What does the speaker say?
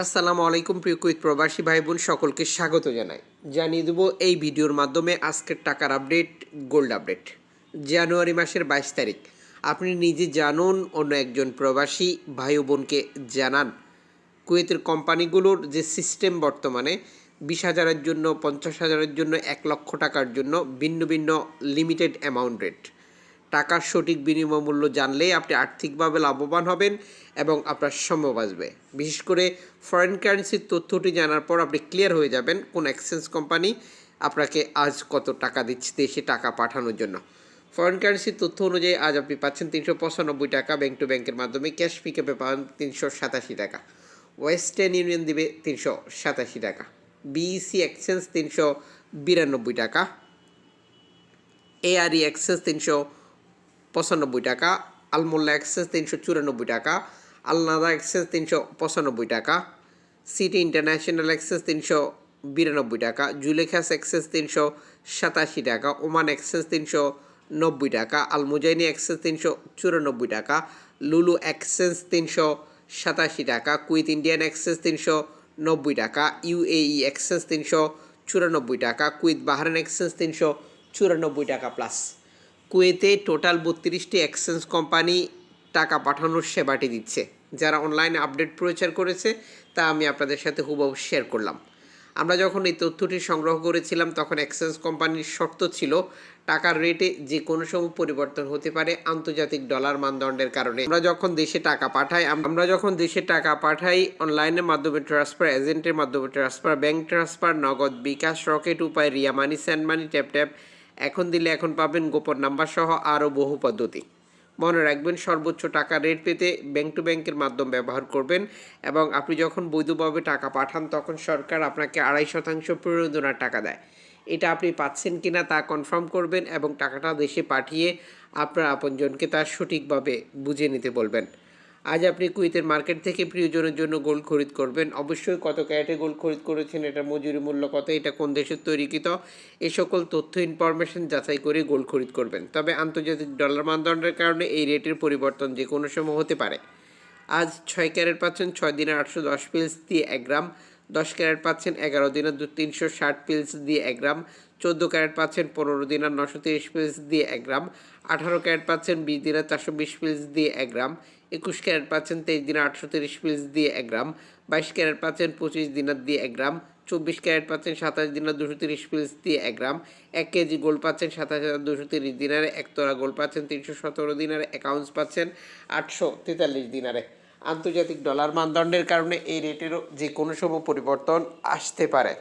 আসসালামু আলাইকুম, প্রিয় কুইত প্রবাসী ভাই বোন সকলকে স্বাগত জানাই। জানিয়ে দেবো এই ভিডিওর মাধ্যমে আজকের টাকার আপডেট, গোল্ড আপডেট। জানুয়ারি মাসের বাইশ তারিখ। আপনি নিজে জানুন, অন্য একজন প্রবাসী ভাই বোনকে জানান। কুয়েতের কোম্পানিগুলোর যে সিস্টেম বর্তমানে, বিশ হাজারের জন্য, পঞ্চাশ হাজারের জন্য, এক লক্ষ টাকার জন্য ভিন্ন ভিন্ন লিমিটেড অ্যামাউন্ট রেট। টাকার সঠিক বিনিময় মূল্য জানলেই আপনি আর্থিকভাবে লাভবান হবেন এবং আপনার সময় বাঁচবে। বিশেষ করে ফরেন কারেন্সির তথ্যটি জানার পর আপনি ক্লিয়ার হয়ে যাবেন কোন এক্সচেঞ্জ কোম্পানি আপনাকে আজ কত টাকা দিচ্ছে দেশে টাকা পাঠানোর জন্য। ফরেন কারেন্সির তথ্য অনুযায়ী আজ আপনি পাচ্ছেন তিনশো পঁচানব্বই টাকা ব্যাংক টু ব্যাংকের মাধ্যমে ক্যাশ পিকআপে পাবেন তিনশো সাতাশি টাকা। ওয়েস্টার্ন ইউনিয়ন দিবে তিনশো সাতাশি টাকা। বিইসি এক্সচেঞ্জ তিনশো বিরানব্বই টাকা। এআরই এক্সচেঞ্জ তিনশো পঁচানব্বই টাকা আলমোল্লা এক্সচেঞ্জ তিনশো চুরানব্বই টাকা আলনাদা এক্সচেঞ্জ তিনশো পঁচানব্বই টাকা সিটি ইন্টারন্যাশনাল এক্সচেঞ্জ তিনশো বিরানব্বই টাকা জুলেখাস এক্সচেঞ্জ তিনশো সাতাশি টাকা ওমান এক্সচেঞ্জ তিনশো নব্বই টাকা আলমুজাইনি এক্সচেঞ্জ তিনশো চুরানব্বই টাকা লুলু এক্সচেঞ্জ তিনশো সাতাশি টাকা কুইথ ইন্ডিয়ান এক্সচেঞ্জ তিনশো নব্বই টাকা ইউএই এক্সচেঞ্জ তিনশো চুরানব্বই টাকা কুইথ বাহারান এক্সচেঞ্জ তিনশো চুরানব্বই টাকা প্লাস কুয়েতে টোটাল বত্রিশটি এক্সচেঞ্জ কোম্পানি টাকা পাঠানোর সেবাটি দিচ্ছে। যারা অনলাইনে আপডেট প্রচার করেছে, তা আমি আপনাদের সাথে হুবহু শেয়ার করলাম। আমরা যখন এই তথ্যটি সংগ্রহ করেছিলাম, তখন এক্সচেঞ্জ কোম্পানির শর্ত ছিল, টাকার রেটে যে কোনো সময় পরিবর্তন হতে পারে আন্তর্জাতিক ডলার মানদণ্ডের কারণে। আমরা যখন দেশে টাকা পাঠাই আমরা যখন দেশে টাকা পাঠাই, অনলাইনের মাধ্যমে ট্রান্সফার এজেন্টের মাধ্যমে transfer, bank transfer, Nagad bKash, Rocket Upay, Ria money, send money, tap tap এখন দিলে এখন পাবেন গোপন নাম্বার সহ আরও বহু পদ্ধতি। মনে রাখবেন, সর্বোচ্চ টাকা রেট পেতে ব্যাংক টু ব্যাংকের মাধ্যম ব্যবহার করবেন এবং আপনি যখন বৈধভাবে টাকা পাঠান, তখন সরকার আপনাকে আড়াই শতাংশ প্রণোদনার টাকা দেয়। এটা আপনি পাচ্ছেন কি না তা কনফার্ম করবেন এবং টাকাটা দেশে পাঠিয়ে আপনার আপনজনকে তার সঠিকভাবে বুঝে নিতে বলবেন। আজ আপনি কুইতের মার্কেট থেকে প্রিয়জনের জন্য গোল্ড খরিদ করবেন। অবশ্যই কত ক্যারেটে গোল্ড খরিদ করেছেন, এটা মজুরি মূল্য কত, এটা কোন দেশের তৈরিকৃত, এ সকল তথ্য ইনফরমেশন যাচাই করে গোল্ড খরিদ করবেন। তবে আন্তর্জাতিক ডলার মানদণ্ডের কারণে এই রেটের পরিবর্তন যে কোনো সময় হতে পারে। আজ ছয় ক্যারেট পাচ্ছেন ছয় দিনের আটশো দশ পিলস দিয়ে এক গ্রাম, দশ ক্যারেট পাচ্ছেন এগারো দিনের তিনশো ষাট পিলস দিয়ে এক গ্রাম চোদ্দ ক্যারেট পাচ্ছেন পনেরো দিনার নশো তিরিশ পিলস দিয়ে এক গ্রাম, আঠারো ক্যারেট পাচ্ছেন বিশ দিনার চারশো বিশ পিলস দিয়ে এক গ্রাম, একুশ ক্যারেট পাচ্ছেন তেইশ দিনের আটশো তিরিশ পিলস দিয়ে এক গ্রাম, বাইশ ক্যারেট পাচ্ছেন পঁচিশ দিনার দিয়ে এক গ্রাম, চব্বিশ ক্যারেট পাচ্ছেন সাতাশ দিনার দুশো তিরিশ পিলস দিয়ে এক গ্রাম, এক কেজি গোল্ড পাচ্ছেন সাতাশ হাজার দুশো তিরিশ দিনারে, এক তোরা গোল্ড পাচ্ছেন তিনশো সতেরো দিনারে অ্যাকাউন্টস পাচ্ছেন আটশো তেতাল্লিশ দিনারে। আন্তর্জাতিক ডলার মানদণ্ডের কারণে এই রেটেরও যে কোনো সময় পরিবর্তন আসতে পারে।